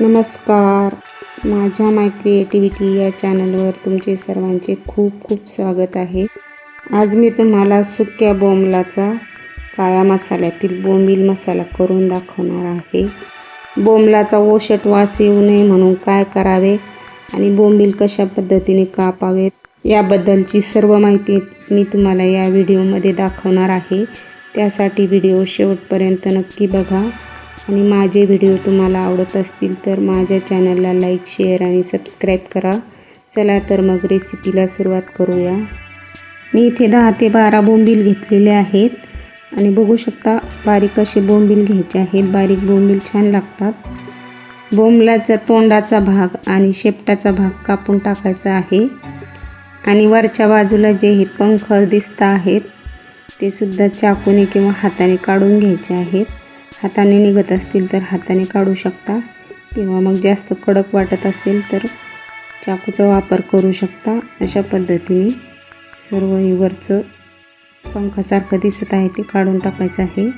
नमस्कार. माझ्या माय क्रिएटिव्हिटी या चॅनलवर तुमचे सर्वांचे खूप खूप स्वागत आहे. आज मी तुम्हाला सुक्या बोंबलाचा काळ्या मसाल्यातील बोंबील मसाला करून दाखवणार आहे. बोंबलाचा ओशट वास येऊ नये म्हणून काय करावे आणि बोंबील कशा पद्धतीने कापावेत याबद्दलची सर्व माहिती मी तुम्हाला या व्हिडिओमध्ये दाखवणार आहे. त्यासाठी व्हिडिओ शेवटपर्यंत नक्की बघा. आणि माझे व्हिडिओ तुम्हाला आवडत असतील तर माझ्या चॅनलला लाईक शेअर आणि सबस्क्राईब करा. चला तर मग रेसिपीला सुरुवात करूया. मी इथे दहा ते बारा बोंबील घेतलेले आहेत. आणि बघू शकता बारीक असे बोंबील घ्यायचे आहेत. बारीक बोंबील छान लागतात. बोंबलाचा तोंडाचा भाग आणि शेपटाचा भाग कापून टाकायचा आहे. आणि वरच्या बाजूला जे हे पंख दिसत आहेत ते सुद्धा चाकूने किंवा हाताने काढून घ्यायचे आहेत. हाताने निघत असतील तर हाताने काढू शकता. किंवा मग जास्त कडक वाटत असेल तर चाकूचा वापर करू शकता. अशा पद्धतीने सर्व हे वरचं पंखासारखं दिसत आहे ते काढून टाकायचं आहे.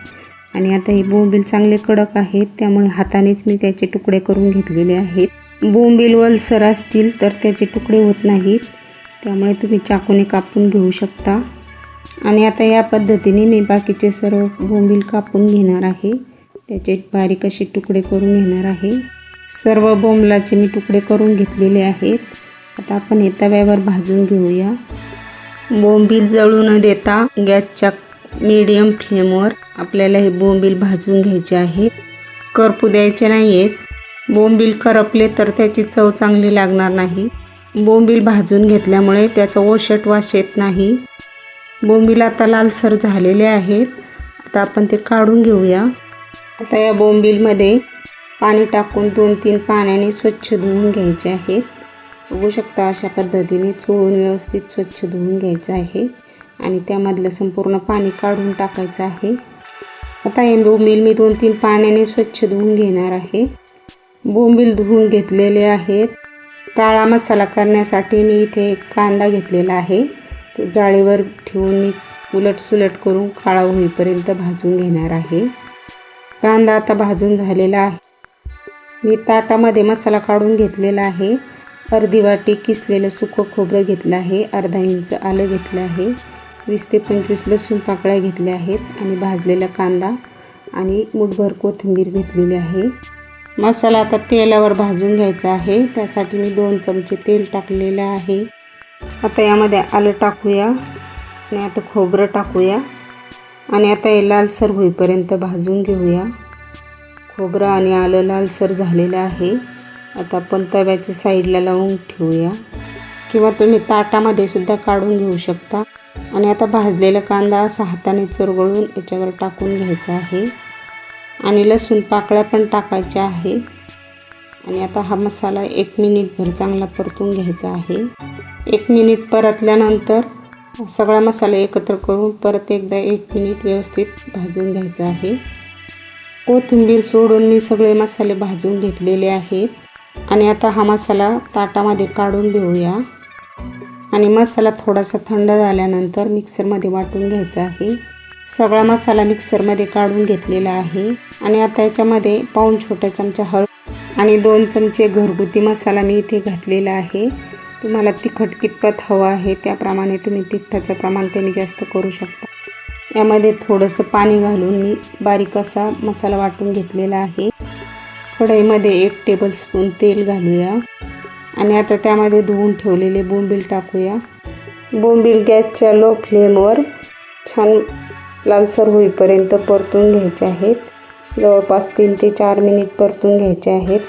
आणि आता हे बोंबील चांगले कडक आहेत त्यामुळे हातानेच मी त्याचे तुकडे करून घेतलेले आहेत. बोंबील वलसर असतील तर त्याचे तुकडे होत नाहीत. त्यामुळे तुम्ही चाकूने कापून घेऊ शकता. आणि आता या पद्धतीने मी बाकीचे सर्व बोंबील कापून घेणार आहे. त्याचे बारीक असे तुकडे करून घेणार आहे. सर्व बोंबलाचे मी तुकडे करून घेतलेले आहेत. आता आपण हे तव्यावर भाजून घेऊया. बोंबील जळू न देता गॅसच्या मीडियम फ्लेमवर आपल्याला हे बोंबील भाजून घ्यायचे आहेत करपू द्यायचे नाही आहेत बोंबील करपले तर त्याची चव चांगली लागणार नाही. बोंबील भाजून घेतल्यामुळे त्याचा ओशट वास येत नाही. बोंबील आता लालसर झालेले आहेत. आता आपण ते काढून घेऊया. आता या बोंबीलमध्ये पाणी टाकून दोन तीन पाण्याने स्वच्छ धुवून घ्यायचे आहेत. बघू शकता अशा पद्धतीने चोळून व्यवस्थित स्वच्छ धुवून घ्यायचं आहे आणि त्यामधलं संपूर्ण पाणी काढून टाकायचं आहे. आता हे बोंबील मी दोन तीन पाण्याने स्वच्छ धुवून घेणार आहे. बोंबील धुवून घेतलेले आहेत. काळा मसाला करण्यासाठी मी इथे कांदा घेतलेला आहे. जाळीवर ठेवून मी उलट सुलट करून काळा होईपर्यंत भाजून घेणार आहे. कांदा आता भाजून झालेला आहे. मी ताटामध्ये मसाला काढून घेतलेला आहे. अर्धी वाटी किसलेलं सुकं खोबरं घेतलं आहे. अर्धा इंच आलं घेतलं आहे. वीस ते पंचवीस लसूण पाकळ्या घेतल्या आहेत आणि भाजलेला कांदा आणि मुठभर कोथिंबीर घेतलेली आहे. मसाला आता तेलावर भाजून घ्यायचा आहे. त्यासाठी मी दोन चमचे तेल टाकलेलं आहे. आता यामध्ये आलं टाकूया आणि आता खोबरं टाकूया. आणि आता हे लालसर होईपर्यंत भाजून घेऊया. खोबरं आणि आलं लालसर झालेलं आहे. आता आपण तव्याच्या साईडला लावून ठेवूया. किंवा तुम्ही ताटामध्ये सुद्धा काढून घेऊ शकता. आणि आता भाजलेला कांदा असा हाताने चुरगळून याच्यावर टाकून घ्यायचा आहे. आणि लसूण पाकळ्या पण टाकायच्या आहे. आणि आता हा मसाला एक मिनिटभर चांगला परतून घ्यायचा आहे. एक मिनिट परतल्यानंतर सगळा मसाला एकत्र करून परत एकदा एक मिनिट व्यवस्थित भाजून घ्यायचा आहे. कोथिंबीर सोडून मी सगळे मसाले भाजून घेतलेले आहेत. आणि आता हा मसाला ताटामध्ये काढून घेऊया. आणि मसाला थोडासा थंड झाल्यानंतर मिक्सरमध्ये वाटून घ्यायचा आहे. सगळा मसाला मिक्सरमध्ये काढून घेतलेला आहे. आणि आता याच्यामध्ये पाऊन छोट्या चमचा हळद आणि दोन चमचे घरगुती मसाला मी इथे घातलेला आहे. तुम्हाला तिखट कितपत हवं आहे त्याप्रमाणे तुम्ही तिखटाचं प्रमाण कमी जास्त करू शकता. यामध्ये थोडंसं पाणी घालून मी बारीक असा मसाला वाटून घेतलेला आहे. कढईमध्ये एक टेबलस्पून तेल घालूया. आणि आता त्यामध्ये धुवून ठेवलेले बोंबील टाकूया. बोंबील गॅसच्या लो फ्लेमवर छान लालसर होईपर्यंत परतून घ्यायचे आहेत. जवळपास तीन ते चार मिनिट परतून घ्यायचे आहेत.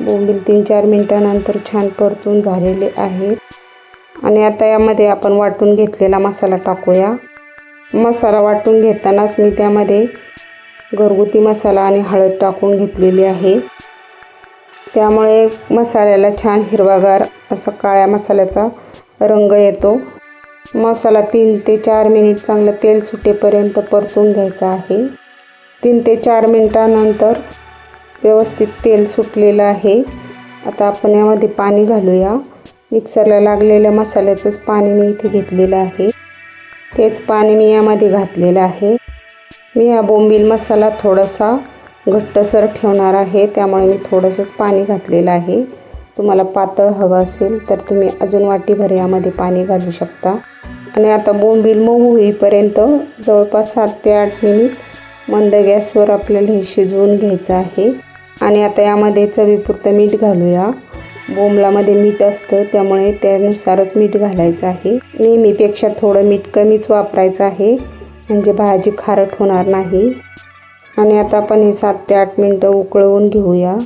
बोंबील तीन चार मिनटानंतर छान परतून झालेले आहेत. आणि आता यामध्ये आपण वाटून घेतलेला मसाला टाकूया. मसाला वाटून घेतानाच मी त्यामध्ये घरगुती मसाला आणि हळद टाकून घेतलेली आहे. त्यामुळे मसाल्याला छान हिरवागार असा काळ्या मसाल्याचा रंग येतो. मसाला तीन ते चार मिनिट चांगलं तेल सुटेपर्यंत परतून घ्यायचा आहे. तीन ते चार मिनटानंतर व्यवस्थित तेल सुटलेलं आहे. आता आपण यामध्ये पाणी घालूया. मिक्सरला लागलेल्या मसाल्याचंच पाणी मी इथे घेतलेलं आहे. तेच पाणी मी यामध्ये घातलेलं आहे. मी हा बोंबील मसाला थोडासा घट्टसर ठेवणार आहे. त्यामुळे मी थोडंसंच पाणी घातलेलं आहे. तुम्हाला पातळ हवं असेल तर तुम्ही अजून वाटीभर यामध्ये पाणी घालू शकता. आणि आता बोंबील मऊ होईपर्यंत जवळपास सात ते आठ मिनिट मंद गॅसवर आपल्याला हे शिजवून घ्यायचं आहे. आणि आता यामध्ये चवीपुरतं मीठ घालूया. बोंबलामध्ये मीठ असतं त्यामुळे त्यानुसारच मीठ घालायचं आहे. नेहमीपेक्षा थोडं मीठ कमीच वापरायचं आहे. म्हणजे भाजी खारट होणार नाही. आणि आता आपण हे सात ते आठ मिनटं उकळवून घेऊया.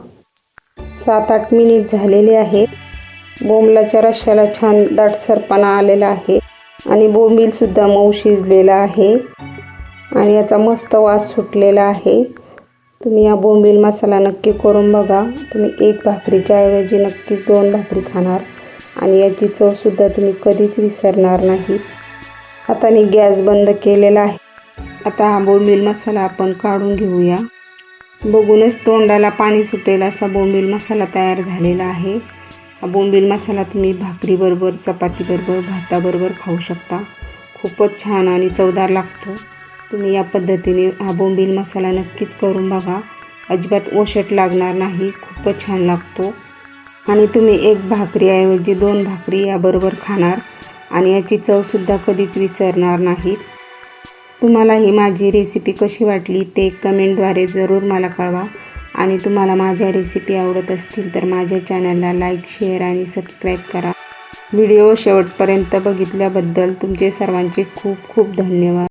सात आठ मिनिट झालेले आहेत. बोंबलाच्या रश्श्याला छान दाटसरपणा आलेला आहे. आणि बोंबीलसुद्धा मऊ शिजलेला आहे. आणि याचा मस्त वास सुटलेला आहे. तुम्ही या बोंबील मसाला नक्की करून बघा. तुम्ही एक भाकरीच्या ऐवजी नक्कीच दोन भाकरी खाणार. आणि याची चवसुद्धा तुम्ही कधीच विसरणार नाही. आता मी गॅस बंद केलेला आहे. आता हा बोंबील मसाला आपण काढून घेऊया. बघूनच तोंडाला पाणी सुटेल असा बोंबील मसाला तयार झालेला आहे. हा बोंबील मसाला तुम्ही भाकरीबरोबर चपातीबरोबर भाताबरोबर खाऊ शकता. खूपच छान आणि चवदार लागतो. तुम्ही या पद्धतीने हा बोंबील मसाला नक्कीच करून बघा. अजिबात ओशट लागणार नाही खूपच छान लागतो. आणि तुम्ही एक भाकरीऐवजी दोन भाकरी याबरोबर खाणार आणि याची चवसुद्धा कधीच विसरणार नाहीत. तुम्हाला ही माझी रेसिपी कशी वाटली ते कमेंटद्वारे जरूर मला कळवा. आणि तुम्हाला माझ्या रेसिपी आवडत असतील तर माझ्या चॅनलला लाईक शेअर आणि सबस्क्राईब करा. व्हिडिओ शेवटपर्यंत बघितल्याबद्दल तुमचे सर्वांचे खूप खूप धन्यवाद.